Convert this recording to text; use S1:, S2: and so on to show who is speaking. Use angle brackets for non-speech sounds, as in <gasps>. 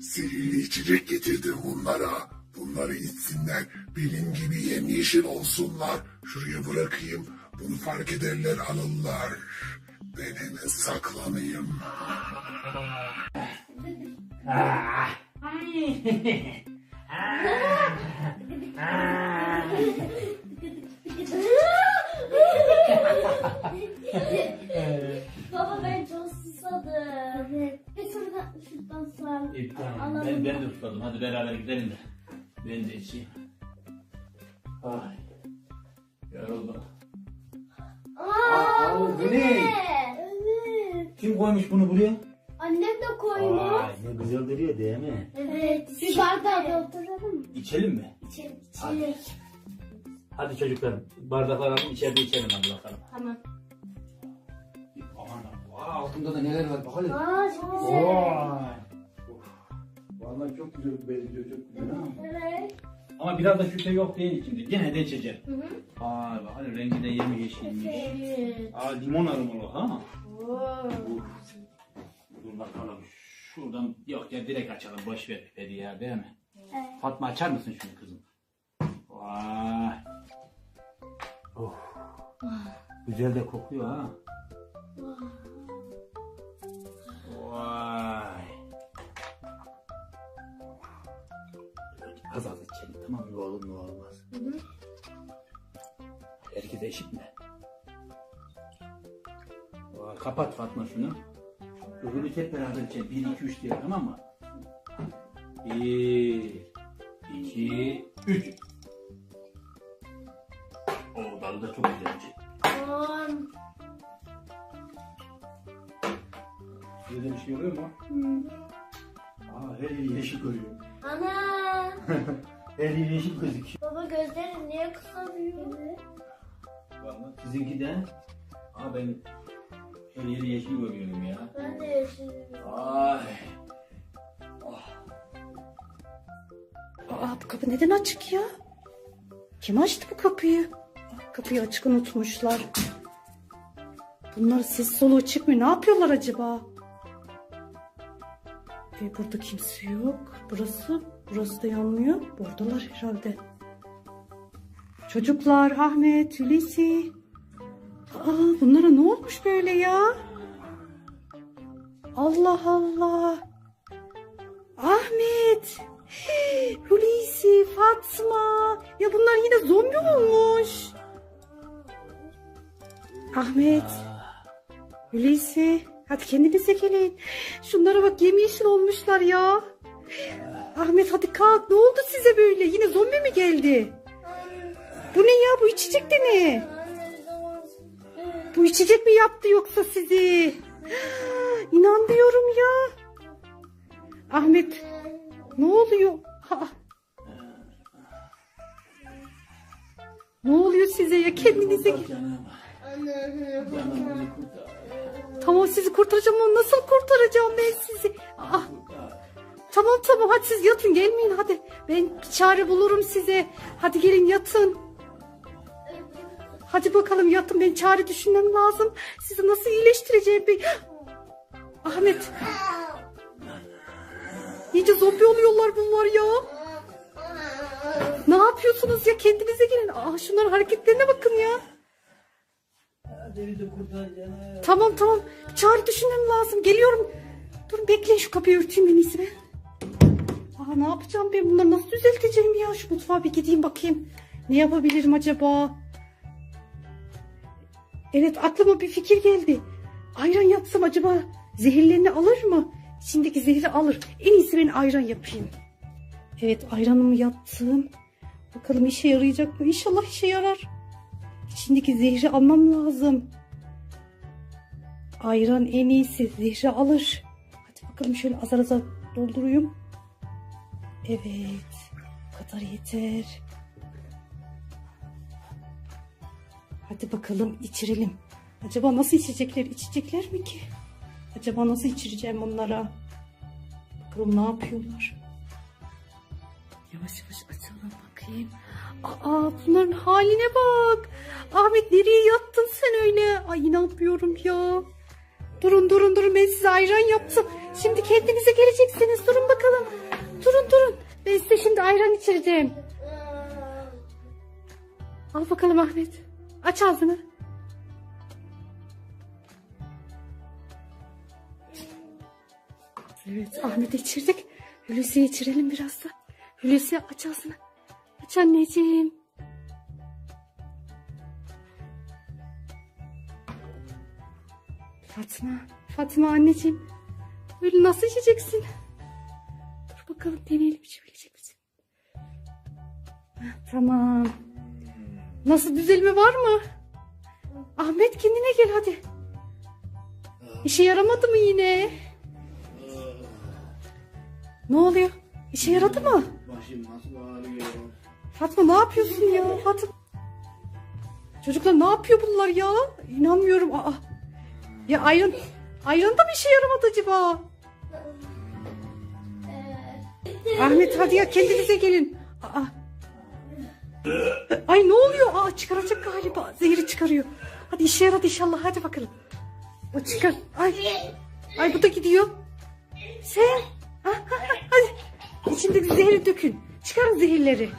S1: Sihirli içecek getirdim bunlara. Bunları içsinler. Benim gibi yemyeşil olsunlar. Şuraya bırakayım. Bunu fark ederler alırlar. Ben hemen saklanayım.
S2: Baba <laughs> sağ.
S3: İyi, tamam. Ben, ben de tutmadım. Hadi beraber gidelim de. Ben de içeyim. Ay. Yoruldum.
S2: Aa,
S3: Aa, bu ne?
S2: Evet.
S3: Kim koymuş bunu buraya?
S2: Annem de koymuş.
S3: Ay ne güzel duruyor değil mi?
S2: Evet. Bir bardağa oturalım mı?
S3: İçelim mi?
S2: İçelim.
S3: Hadi.
S2: İçelim.
S3: Hadi çocuklar bardaklar alın içeride içelim hadi bakalım.
S2: Tamam.
S3: Aman Aa, altında da neler var bakalım.
S2: Aa çok güzel.
S3: Vay. Vallahi çok güzel benziyor çok güzel ha.
S2: Evet.
S3: Ama biraz da şüphe yok değil içinde. Gene de içeceğim.
S2: Hı hı.
S3: Ay bakalım rengi de yemi yeşilmiş.
S2: Evet.
S3: Aa limon aromalı ha.
S2: Oo.
S3: Dur bakalım. Şuradan yok ya direkt açalım. Boş ver pipeti ya değil mi?
S2: Evet.
S3: Fatma açar mısın şunu kızım? Vay. Oh. Güzel de kokuyor ha. Az az içelim tamam mı oğlum ne olmaz.
S2: Hı hı.
S3: Herkes eşit mi? Vay, kapat Fatma şunu. Öbürü hep beraber içelim. 1, 2, 3 diye tamam mı? 1, 2, 3. Oo dalı da çok güzelmiş.
S2: On.
S3: Size bir şey oluyor mu?
S2: Hı.
S3: Aa her yeri yeşil görüyor.
S2: Ana. <laughs>
S3: Yeri yeşil gözüküyor.
S2: Baba gözlerin niye kısalıyor?
S3: Vallahi sizinki de. Aa ben her yeri yeşil görüyorum ya.
S2: Ben de yaşıyorum.
S3: Ay.
S4: Aa bu kapı neden açık ya? Kim açtı bu kapıyı? Kapıyı açık unutmuşlar. Bunlar ses soluğu çıkmıyor. Ne yapıyorlar acaba? Ve burada kimse yok. Burası, burası da yanmıyor. Buradalar herhalde. Çocuklar, Ahmet, Hulusi. Aa, bunlara ne olmuş böyle ya? Allah Allah. Ahmet. Hulusi, Fatma. Ya bunlar yine zombi olmuş. Ahmet, Hulusi. Hadi kendinize gelin. Şunlara bak yemyeşil olmuşlar ya. Ahmet hadi kalk. Ne oldu size böyle? Yine zombi mi geldi? Bu ne ya? Bu içecek de ne? Bu içecek mi yaptı yoksa sizi? <gasps> İnanmıyorum ya. Ahmet ne oluyor? Ha. Ne oluyor size ya kendinize. Tamam sizi kurtaracağım ama nasıl kurtaracağım ben sizi? Aa, tamam tamam hadi siz yatın gelmeyin hadi. Ben bir çare bulurum size. Hadi gelin yatın. Hadi bakalım yatın ben çare düşünmem lazım. Sizi nasıl iyileştireceğim ben. Ahmet. İyice zombi oluyorlar bunlar ya. Ne yapıyorsunuz ya kendinize gelin. Aa, şunların hareketlerine bakın ya. Tamam tamam. Çağrı düşünmem lazım. Geliyorum. Dur bekleyin şu kapıyı örteyim en iyisi ben. Aa, ne yapacağım ben bunları nasıl düzelteceğim ya? Şu mutfağa bir gideyim bakayım. Ne yapabilirim acaba? Evet aklıma bir fikir geldi. Ayran yapsam acaba zehirlerini alır mı? İçindeki zehri alır. En iyisi ben ayran yapayım. Evet ayranımı yaptım. Bakalım işe yarayacak mı? İnşallah işe yarar. İçindeki zehri almam lazım. Ayran en iyisi. Zehri alır. Hadi bakalım şöyle azar azar dolduruyum. Evet. Bu kadar yeter. Hadi bakalım içirelim. Acaba nasıl içecekler? İçecekler mi ki? Acaba nasıl içireceğim onlara? Bakalım ne yapıyorlar? Yavaş yavaş açalım bakayım. Aa bunların haline bak. Ahmet nereye yattın sen öyle? Ay inanmıyorum ya. Durun durun durun ben size ayran yaptım. Şimdi kendinize geleceksiniz. Durun bakalım. Durun durun. Ben size şimdi ayran içireceğim. Al bakalım Ahmet. Aç ağzını. Evet Ahmet'e içirdik. Hulusi'ye içirelim biraz da. Hulusi aç ağzını. Aç anneciğim. Fatma. Fatma anneciğim. Böyle nasıl içeceksin? Bakalım deneyelim içebilecek misin? Tamam. Nasıl düzelme var mı? Ahmet kendine gel hadi. İşe yaramadı mı yine? Ne oluyor? İşe yaradı mı?
S3: Başım nasıl ağrıyor?
S4: Fatma ne yapıyorsun ya? Fatma. Çocuklar ne yapıyor bunlar ya? İnanmıyorum. Aa. Ya ayran, ayran da mı işe yaramadı acaba? Ahmet hadi ya kendinize gelin. Aa. Ay ne oluyor? Aa çıkaracak galiba. Zehri çıkarıyor. Hadi işe yaradı inşallah. Hadi bakalım. O çıkar. Ay. Ay bu da gidiyor. Sen. Hadi. İçindeki zehri dökün. Çıkarın zehirleri.